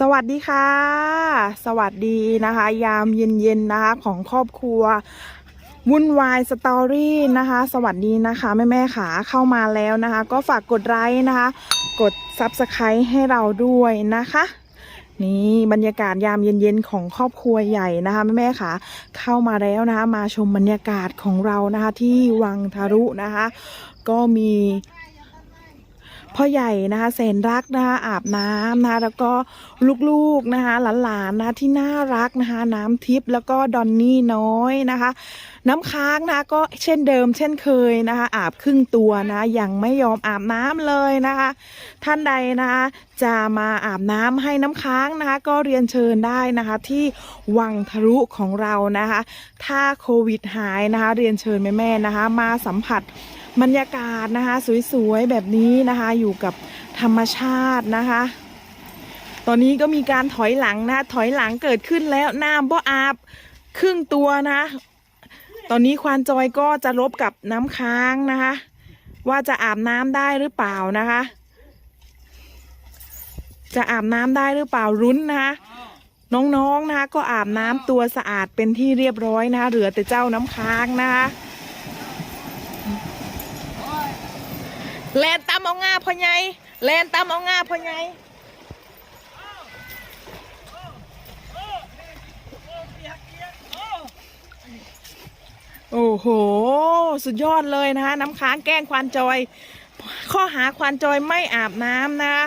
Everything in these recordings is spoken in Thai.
สวัสดีค่ะ สวัสดีนะคะ ยามเย็นๆนะคะของครอบครัววุ่นวายสตอรี่นะคะ สวัสดีนะคะแม่แม่ขาเข้ามาแล้วนะคะ ก็ฝากกดไลค์นะคะ กด Subscribe ให้เราด้วยนะคะ นี่บรรยากาศยามเย็นๆของครอบครัวใหญ่นะคะแม่แม่ขาเข้ามาแล้วนะคะ มาชมบรรยากาศของเรานะคะที่วังทารุนะคะ ก็มี พ่อใหญ่นะคะแสนรักนะคะอาบน้ำนะคะแล้วก็ลูกๆนะคะหลานๆนะคะที่น่ารักนะคะน้ำทิพย์แล้วก็ดอนนี่น้อยนะคะ น้ำค้างนะคะก็เช่นเดิม เช่นเคยนะคะอาบครึ่งตัวนะยังไม่ยอมอาบน้ำเลยนะคะ ท่านใดนะคะจะมาอาบน้ำให้น้ำค้างนะคะ ก็เรียนเชิญได้นะคะที่วังทะลุของเรานะคะ ถ้าโควิดหายนะคะ เรียนเชิญแม่ๆนะคะ มาสัมผัส บรรยากาศนะคะ สวยๆแบบนี้นะคะ อยู่กับธรรมชาตินะคะ ตอนนี้ก็มีการถอยหลังนะถอยหลังเกิดขึ้นแล้วน้ำบ่อาบครึ่งตัวนะ ตอนนี้ควานจอยก็จะลบกับน้ำค้างนะคะ ว่าจะอาบน้ำได้หรือเปล่านะคะ จะอาบน้ำได้หรือเปล่ารุ้นนะคะน้องๆนะคะก็อาบน้ำตัวสะอาดเป็นที่เรียบร้อยนะคะเหลือแต่เจ้าน้ำค้างนะคะ แลนตามเอาง่าพ่อใหญ่แลนตามเอาง่าพ่อใหญ่โอ้โห สุดยอดเลยนะคะ น้ำค้างแกล้งควานจอย ข้อหาควานจอยไม่อาบน้ำนะคะ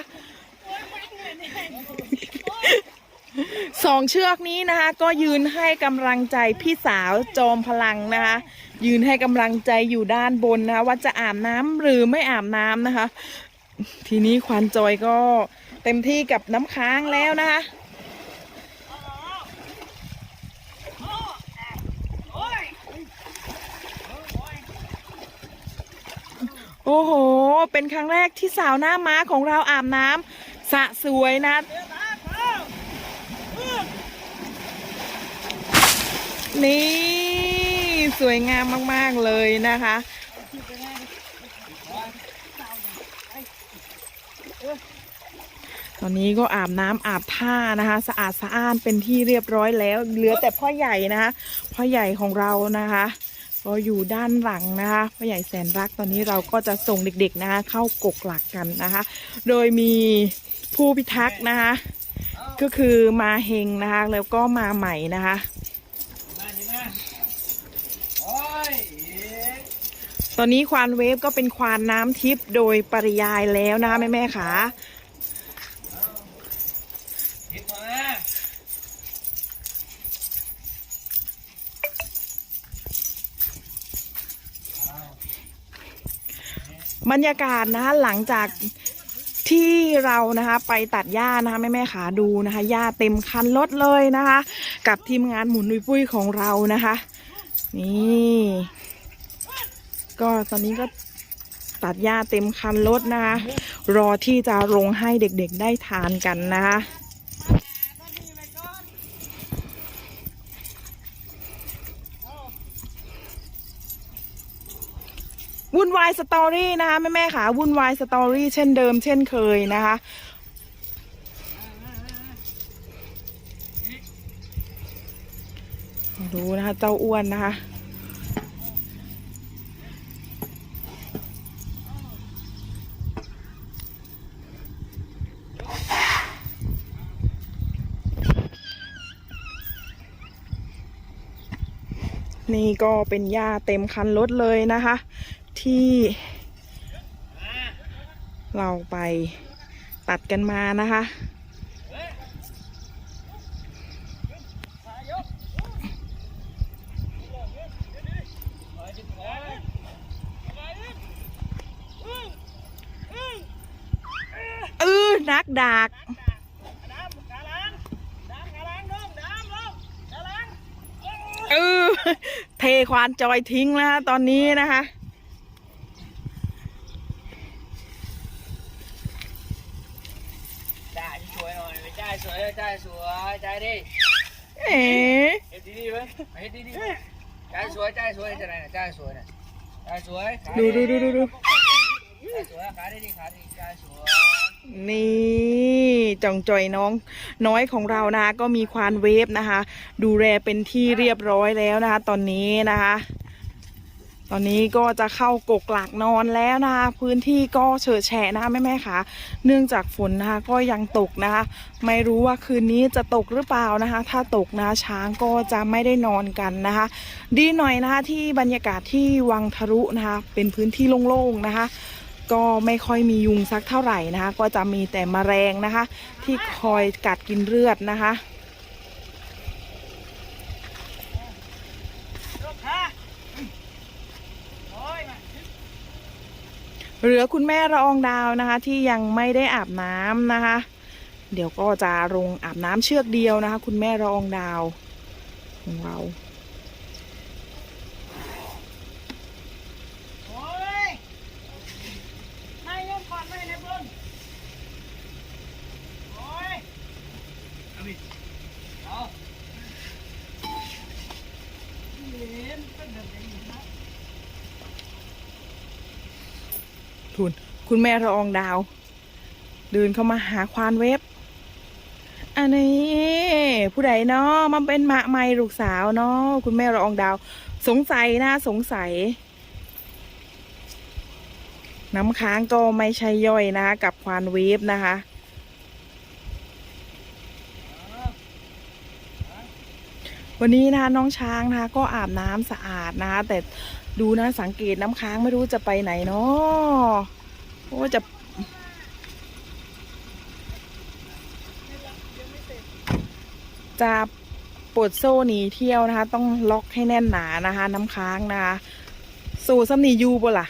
สองเชือกนี้นะคะ ก็ยืนให้กำลังใจพี่สาวจอมพลังนะคะ ยืนให้กำลังใจอยู่ด้านบนนะคะว่าจะอาบน้ำหรือไม่อาบน้ำนะคะ ทีนี้ควานจอยก็เต็มที่กับน้ำค้างแล้วนะคะโอ้โห เป็นครั้งแรกที่สาวหน้าม้าของเราอาบน้ำสะสวยนะ นี่ สวยงามมาก ๆ เลยนะคะ ตอนนี้ก็อาบน้ำอาบท่านะคะ สะอาดสะอ้านเป็นที่เรียบร้อยแล้ว เหลือแต่พ่อใหญ่นะคะ พ่อใหญ่ของเรานะคะก็อยู่ด้านหลังนะคะพ่อใหญ่แสนรักตอนนี้เราก็จะส่งเด็กๆนะคะ เข้ากกหลักกันนะคะ โดยมีผู้พิทักษ์นะคะ ก็คือมาเฮงนะคะ แล้วก็มาใหม่นะคะ มานี่มาโอ้ยอีก ตอนนี้ควานเวฟก็เป็นควานน้ำทิพย์โดยปริยายแล้วนะคะแม่แม่ขาหยิบมาบรรยากาศนะคะหลังจากที่เรานะคะไปตัดหญ้านะคะแม่แม่ขาดูนะคะหญ้าเต็มคันรถเลยนะคะ กับทีมงานหมุนนุยปุ้ยของเรานะคะ นี่ ก็ตอนนี้ก็ตัดหญ้าเต็มคันรถนะคะ รอที่จะลงให้เด็กๆได้ทานกันนะคะวุ่นวายสตอรี่นะคะแม่แม่ๆค่ะวุ่นวายสตอรี่เช่นเดิมเช่นเคยนะคะ นะคะ เจ้าอ้วนนะคะ นี่ก็เป็นหญ้าเต็มคันรถเลยนะคะ ที่เราไปตัดกันมานะคะ เออนักดากดำขาล้างดำขาล้างลงดำลงขาล้างเออเทควานจอยทิ้งแล้วตอนนี้นะคะจ่ายสวยหน่อยไปจ่ายสวยจ่ายสวยจ่ายดิเอ๋เฮ็ดดีๆไว้เฮ็ดดีๆ จ่ายสวยจ่ายสวยจะไหนน่ะจ่ายสวยน่ะจ่ายสวยขาดูดูดูดูดูจ่ายสวยขาดีๆขาดีจ่ายสวยอนี่จ่องจอยน้อง น้อยของเรานะคะก็มีควานเวฟนะคะ ดูแลเป็นที่เรียบร้อยแล้วนะคะ ตอนนี้นะคะ ตอนนี้ก็จะเข้ากกหลักนอนแล้วนะคะ พื้นที่ก็เฉอะแฉะนะคะแม่แม่ค่ะเนื่องจากฝนนะคะก็ยังตกนะคะ ไม่รู้ว่าคืนนี้จะตกหรือเปล่านะคะ ถ้าตกนะคะช้างก็จะไม่ได้นอนกันนะคะ ดีหน่อยนะคะที่บรรยากาศที่วังทะรุนะคะ เป็นพื้นที่โล่งๆนะคะ ก็ไม่ค่อยมียุงสักเท่าไหร่นะคะ ก็จะมีแต่แมลงนะคะ ที่คอยกัดกินเลือดนะคะ เหลือคุณแม่ละอองดาวนะคะ ที่ยังไม่ได้อาบน้ำนะคะ เดี๋ยวก็จะลงอาบน้ำเชือกเดียวนะคะ คุณแม่ละอองดาวของเรา โอ้ยนายยกก่อนไม่นะเบิ้ลโอ้ย เอาดิเอา เหรียญเป็นแบบนี้นะ ทุน คุณแม่ละอองดาว เดินเข้ามาหาควานเว็บ อันนี้ ผู้ใดเนาะมันเป็นมะไม่ลูกสาวเนาะคุณแม่ละอองดาว สงสัยนะสงสัย น้ำค้างก็ไม่ใช่ย่อยนะคะกับควานเวฟนะคะวันนี้นะคะน้องช้างนะคะก็อาบน้ำสะอาดนะคะแต่ดูนะสังเกตน้ำค้างไม่รู้จะไปไหนเนาะ โอ้จะจะปลดโซ่หนีเที่ยวนะคะ ต้องล็อกให้แน่นหนานะคะ น้ำค้างนะคะสู่ซ้ำนีอยูบ่ล่ะ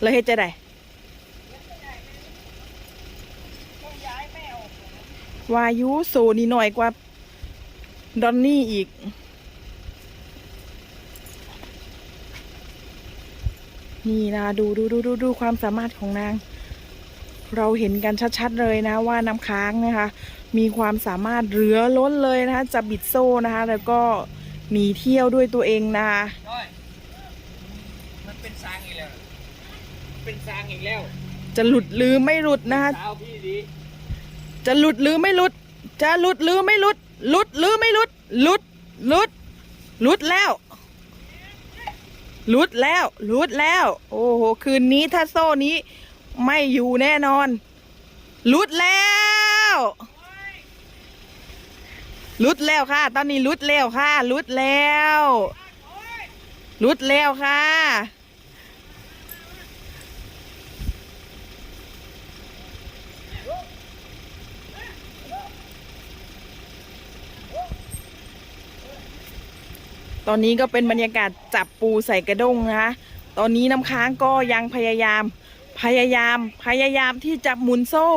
เลยเฮ็ดจะได้ต้องย้ายแม่ออกเลยนะวายุโซนี่หน่อยกว่า ดอนนี่อีก นี่นะดูดูดูดูดูความสามารถของนาง เราเห็นกันชัดๆเลยนะว่าน้ำค้างนะคะ มีความสามารถเหลือล้นเลยนะคะ จะบิดโซ่นะคะ แล้วก็หนีเที่ยวด้วยตัวเองนะคะน้อยมันเป็นซางอีกแล้วเป็นซางอีกแล้ว จะหลุดหรือไม่หลุดนะคะสาวพี่ดีจะหลุดหรือไม่หลุด จะหลุดหรือไม่หลุด หลุดหรือไม่หลุด หลุดหลุดหลุดแล้วห ลุดแล้วลุดแล้ว โอ้โห คืนนี้ถ้าโซ่นี้ ไม่อยู่แน่นอนลุดแล้วลุดแล้วค่ะ ตอนนี้ลุดแล้วค่ะลุดแล้วลุดแล้วค่ะ ตอนนี้ก็เป็นบรรยากาศจับปูใส่กระด้งนะคะ ตอนนี้น้ำค้างก็ยังพยายาม พยายาม พยายามที่จะหมุนโซ่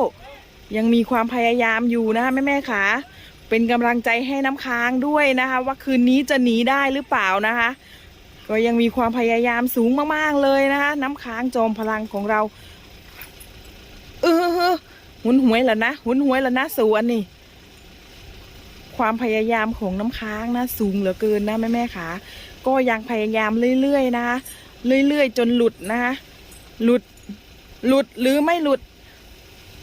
ยังมีความพยายามอยู่นะคะแม่แม่ขาเป็นกำลังใจให้น้ำค้างด้วยนะคะ ว่าคืนนี้จะหนีได้หรือเปล่านะคะ ก็ยังมีความพยายามสูงมากๆเลยนะคะ น้ำค้างจอมพลังของเรา เออหุนหวยแล้วนะหุนหวยแล้วนะสูอันนี้ ความพยายามของน้ำค้างนะสูงเหลือเกินนะแม่แม่ขาก็ยังพยายามเรื่อยๆนะคะเรื่อยๆ จนหลุดนะคะหลุดหลุดหรือไม่หลุด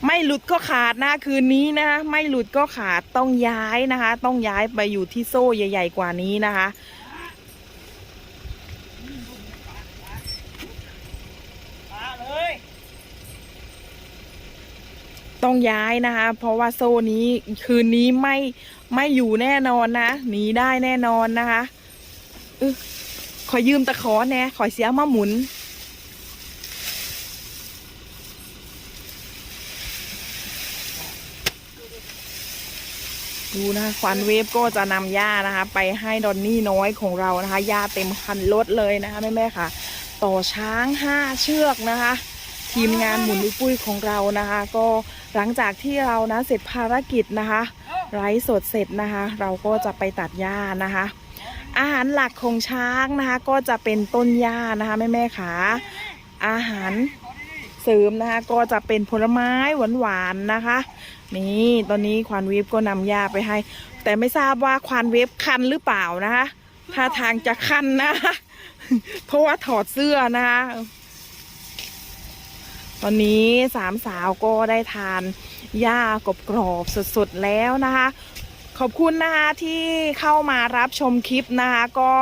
ไม่หลุดก็ขาดนะคืนนี้นะคะไม่หลุดก็ขาดต้องย้ายนะคะ ต้องย้ายไปอยู่ที่โซ่ใหญ่ ๆ กว่านี้นะคะ มาเลย ต้องย้ายนะคะ เพราะว่าโซ่นี้คืนนี้ไม่ไม่อยู่แน่นอนนะหนีได้แน่นอนนะคะอขอยืมตะขอแน่ขอเสียมาหมุน ดูนะคะควันเวฟก็จะนำหญ้านะคะ ไปให้ดอนนี่น้อยของเรานะคะหญ้าเต็มคันรถเลยนะคะแม่แม่ๆค่ะ ต่อช้างห้าเชือกนะคะ ทีมงานหมุนอุปุ้ยของเรานะคะ ก็หลังจากที่เรานะเสร็จภารกิจนะคะไร้สดเสร็จนะคะ เราก็จะไปตัดหญ้านะคะ อาหารหลักของช้างนะคะ ก็จะเป็นต้นหญ้านะคะแม่แม่ๆค่ะอาหารเสริมนะคะ ก็จะเป็นผลไม้หวานๆนะคะ นี่ตอนนี้ควานเวฟก็นำหญ้าไปให้ แต่ไม่ทราบว่าควานเวฟคันหรือเปล่านะคะท่าทางจะคันนะ เพราะว่าถอดเสื้อนะคะ ตอนนี้สามสาวก็ได้ทานหญ้ากรอบกรอบสดๆแล้วนะคะ ขอบคุณนะคะที่เข้ามารับชมคลิปนะคะก็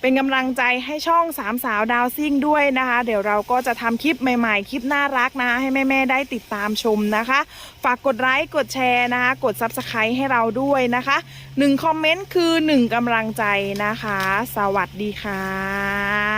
เป็นกำลังใจให้ช่องสามสาวดาวซิ่งด้วยนะคะ เดี๋ยวเราก็จะทำคลิปใหม่ๆ คลิปน่ารักนะคะให้แม่ๆได้ติดตามชมนะคะ ฝากกดไลค์กดแชร์นะคะกด Subscribe ให้เราด้วยนะคะหนึ่งคอมเมนต์คือหนึ่งกำลังใจนะคะ สวัสดีค่ะ